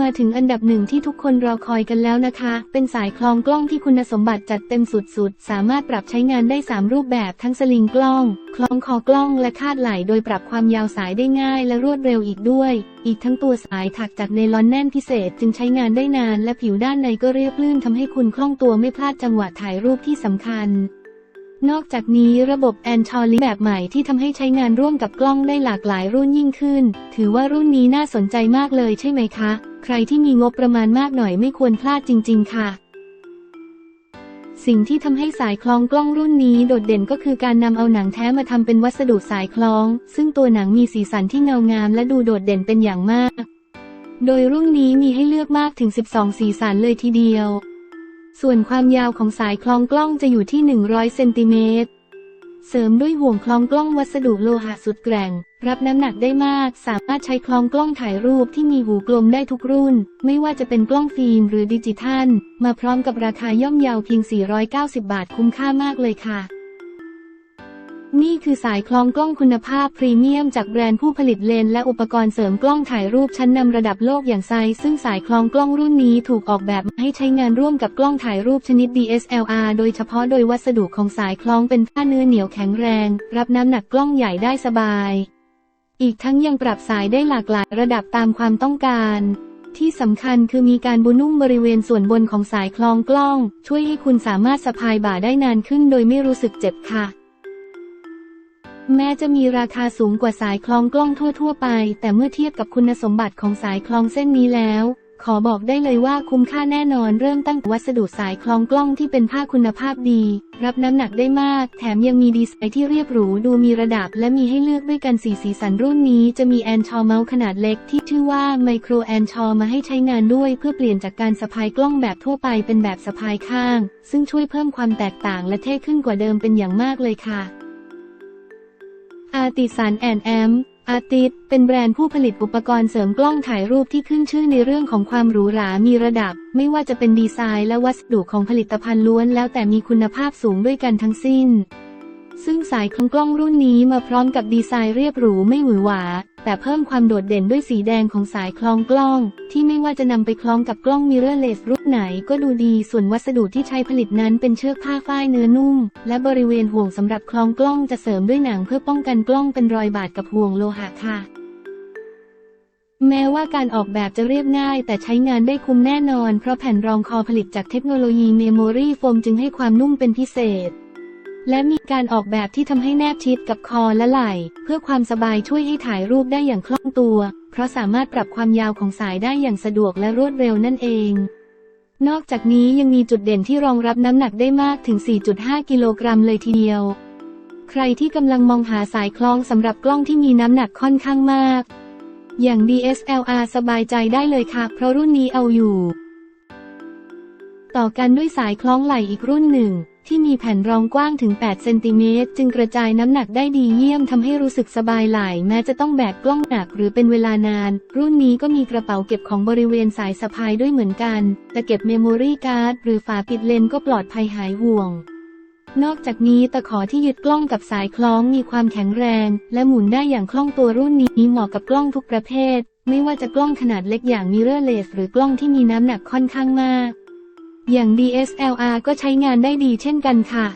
มาถึงอันดับหนึ่งที่ทุกคนรอคอยกันแล้วนะคะ เป็นสายคลองกล้องที่คุณสมบัติจัดเต็มสุดๆ สามารถปรับใช้งานได้ 3 รูปแบบทั้งสลิงกล้อง คล้องคอกล้องและคาดไหล่โดยปรับความยาวสายได้ง่ายและรวดเร็วอีกด้วย อีกทั้งตัวสายถักจากเนลอนแน่นพิเศษจึงใช้งานได้นาน และผิวด้านในก็เรียบลื่นทำให้คุณคล่องตัวไม่พลาดจังหวะถ่ายรูปที่สำคัญ นอกจากนี้ระบบแอนชอลิแบบใหม่ที่ทำให้ใช้งานร่วมกับกล้องได้หลากหลายรุ่นยิ่งขึ้น ถือว่ารุ่นนี้น่าสนใจมากเลยใช่ไหมคะ ใครที่มีงบประมาณมากหน่อยไม่ควรพลาดจริง ๆ ค่ะ สิ่งที่ทำให้สายคล้องกล้องรุ่นนี้โดดเด่นก็คือการนำเอาหนังแท้มาทำเป็นวัสดุสายคล้อง ซึ่งตัวหนังมีสีสันที่เงางามและดูโดดเด่นเป็นอย่างมาก โดยรุ่นนี้มีให้เลือกมากถึง 12 สีสันเลยทีเดียว ส่วนความยาวของสายคล้องกล้องจะอยู่ที่ 100 เซนติเมตร เสริมด้วยห่วงคล้องกล้องวัสดุโลหะสุดแกร่ง รับน้ำหนักได้มาก สามารถใช้คล้องกล้องถ่ายรูปที่มีหูกลมได้ทุกรุ่น ไม่ว่าจะเป็นกล้องฟิล์มหรือดิจิทัล มาพร้อมกับราคาย่อมเยาวเพียง 490 บาทคุ้มค่ามากเลยค่ะ นี่คือสายคล้องกล้องคุณภาพพรีเมียมจากแบรนด์ผู้ผลิตเลนส์และอุปกรณ์เสริมกล้องถ่ายรูปชั้นนำระดับโลกอย่างไซซึ่งสายคล้องกล้องรุ่นนี้ถูกออกแบบมาให้ใช้งานร่วมกับกล้องถ่ายรูปชนิด DSLR โดยเฉพาะโดยวัสดุของสายคล้องเป็นผ้าเนื้อเหนียวแข็งแรง รับน้ำหนักกล้องใหญ่ได้สบาย อีกทั้งยังปรับสายได้หลากหลายระดับตามความต้องการที่สำคัญคือมีการบุนุ่มบริเวณส่วนบนของสายคล้องกล้อง ช่วยให้คุณสามารถสะพายบ่าได้นานขึ้นโดยไม่รู้สึกเจ็บค่ะ แม้จะมีราคาสูงกว่าสายคล้องกล้องทั่ว ๆ ไป แต่เมื่อเทียบกับคุณสมบัติของสายคล้องเส้นนี้แล้ว ขอบอกได้เลยว่าคุ้มค่าแน่นอนเริ่มตั้งวัสดุสายคล้องกล้องที่เป็นผ้าคุณภาพดี รับน้ำหนักได้มาก แถมยังมีดีไซน์ที่เรียบหรูดูมีระดับและมีให้เลือกด้วยกันสีสีสันรุ่นนี้ จะมีแอนชอเมาส์ขนาดเล็กที่ชื่อว่าไมโครแอนชอมาให้ใช้งานด้วย เพื่อเปลี่ยนจากการสะพายกล้องแบบทั่วไปเป็นแบบสะพายข้าง ซึ่งช่วยเพิ่มความแตกต่างและเท่ขึ้นกว่าเดิมเป็นอย่างมากเลยค่ะ อาติสันแอนแอมอาติสเป็นแบรนด์ผู้ผลิตอุปกรณ์เสริมกล้องถ่ายรูปที่ขึ้นชื่อในเรื่องของความหรูหรามีระดับ ไม่ว่าจะเป็นดีไซน์และวัสดุของผลิตภัณฑ์ล้วนแล้วแต่มีคุณภาพสูงด้วยกันทั้งสิ้น ซึ่งสายของกล้องรุ่นนี้มาพร้อมกับดีไซน์เรียบหรูไม่หวือหวา แต่เพิ่มความโดดเด่นด้วยสีแดงของสายคล้องกล้อง ที่ไม่ว่าจะนำไปคล้องกับกล้องมิเรอร์เลสรุ่นไหนก็ดูดี ส่วนวัสดุที่ใช้ผลิตนั้นเป็นเชือกผ้าฝ้ายเนื้อนุ่ม และบริเวณห่วงสำหรับคล้องกล้องจะเสริมด้วยหนังเพื่อป้องกันกล้องเป็นรอยบาดกับห่วงโลหะค่ะแม้ว่าการออกแบบจะเรียบง่ายแต่ใช้งานได้คุ้มแน่นอน เพราะแผ่นรองคอผลิตจากเทคโนโลยีเมมโมรี่โฟมจึงให้ความนุ่มเป็นพิเศษ และมีการออกแบบที่ทำให้แนบชิดกับคอและไหล่ เพื่อความสบายช่วยให้ถ่ายรูปได้อย่างคล่องตัว เพราะสามารถปรับความยาวของสายได้อย่างสะดวกและรวดเร็วนั่นเอง นอกจากนี้ยังมีจุดเด่นที่รองรับน้ำหนักได้มากถึง 4.5 กิโลกรัมเลยทีเดียว ใครที่กำลังมองหาสายคล้องสำหรับกล้องที่มีน้ำหนักค่อนข้างมาก อย่าง DSLR สบายใจได้เลยค่ะ เพราะรุ่นนี้เอาอยู่ ต่อกันด้วยสายคล้องไหล่อีกรุ่นหนึ่ง ที่มีแผ่นรองกว้างถึง 8 เซนติเมตรจึงกระจายน้ำหนักได้ดีเยี่ยมทำให้รู้สึกสบายไหล่แม้จะต้องแบกกล้องหนักหรือเป็นเวลานาน รุ่นนี้ก็มีกระเป๋าเก็บของบริเวณสายสะพายด้วยเหมือนกัน แต่เก็บเมมโมรี่การ์ดหรือฝาปิดเลนก็ปลอดภัยหายห่วงนอกจากนี้ตะขอที่ยึดกล้องกับสายคล้องมีความแข็งแรง และหมุนได้อย่างคล่องตัวรุ่นนี้เหมาะกับกล้องทุกประเภท ไม่ว่าจะกล้องขนาดเล็กอย่างมิเรอร์เลสหรือกล้องที่มีน้ำหนักค่อนข้างมาก อย่าง DSLR ก็ใช้งานได้ดีเช่นกันค่ะ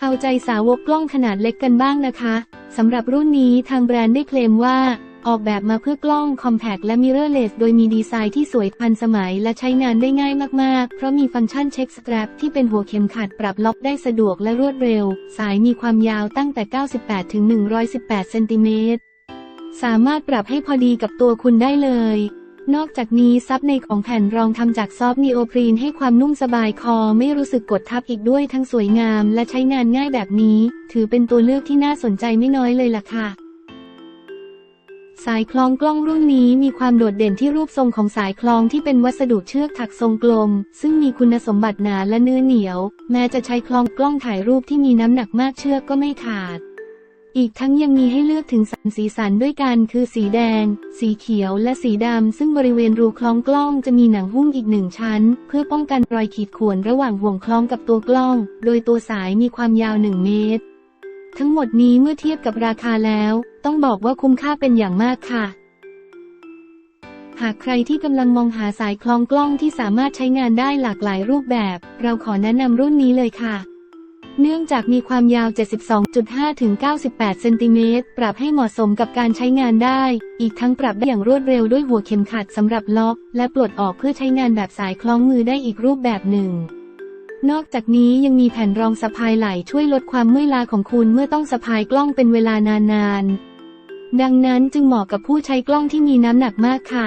เอาใจสาวกกล้องขนาดเล็กกันบ้างนะคะสำหรับรุ่นนี้ทางแบรนด์ได้เคลมว่า ออกแบบมาเพื่อกล้องคอมแพคและมิเรอร์เลสโดยมีดีไซน์ที่สวยทันสมัยและใช้งานได้ง่ายมากๆ เพราะมีฟังก์ชันเช็คสแตรปที่เป็นหัวเข็มขัดปรับล็อกได้สะดวกและรวดเร็ว สายมีความยาวตั้งแต่ 98 ถึง 118 เซนติเมตร สามารถปรับให้พอดีกับตัวคุณได้เลย นอกจากนี้ซับในของแผ่นรองทำจากซอฟนีโอพรีนให้ความนุ่มสบายคอไม่รู้สึกกดทับอีกด้วยทั้งสวยงามและใช้งานง่ายแบบนี้ ถือเป็นตัวเลือกที่น่าสนใจไม่น้อยเลยล่ะค่ะ สายคล้องกล้องรุ่นนี้มีความโดดเด่นที่รูปทรงของสายคล้องที่เป็นวัสดุเชือกถักทรงกลม ซึ่งมีคุณสมบัติหนาและเนื้อเหนียว แม้จะใช้คล้องกล้องถ่ายรูปที่มีน้ำหนักมากเชือกก็ไม่ขาด อีกทั้งยังมีให้เลือกถึงสามสีสันด้วยกัน คือสีแดง สีเขียว และสีดำ ซึ่งบริเวณรูคล้องกล้องจะมีหนังหุ้มอีกหนึ่งชั้น เพื่อป้องกันรอยขีดข่วนระหว่างห่วงคล้องกับตัวกล้อง โดยตัวสายมีความยาว 1 เมตร ทั้งหมดนี้เมื่อเทียบกับราคาแล้ว ต้องบอกว่าคุ้มค่าเป็นอย่างมากค่ะ หากใครที่กำลังมองหาสายคล้องกล้องที่สามารถใช้งานได้หลากหลายรูปแบบ เราขอแนะนำรุ่นนี้เลยค่ะ เนื่องจากมีความยาว 72.5 ถึง 98 เซนติเมตร ปรับให้เหมาะสมกับการใช้งานได้ อีกทั้งปรับได้อย่างรวดเร็วด้วยหัวเข็มขัดสำหรับล็อก และปลดออกเพื่อใช้งานแบบสายคล้องมือได้อีกรูปแบบหนึ่ง นอกจากนี้ยังมีแผ่นรองสะพายไหล่ช่วยลดความเมื่อยล้าของคุณเมื่อต้องสะพายกล้องเป็นเวลานานๆ ดังนั้นจึงเหมาะกับผู้ใช้กล้องที่มีน้ำหนักมากค่ะ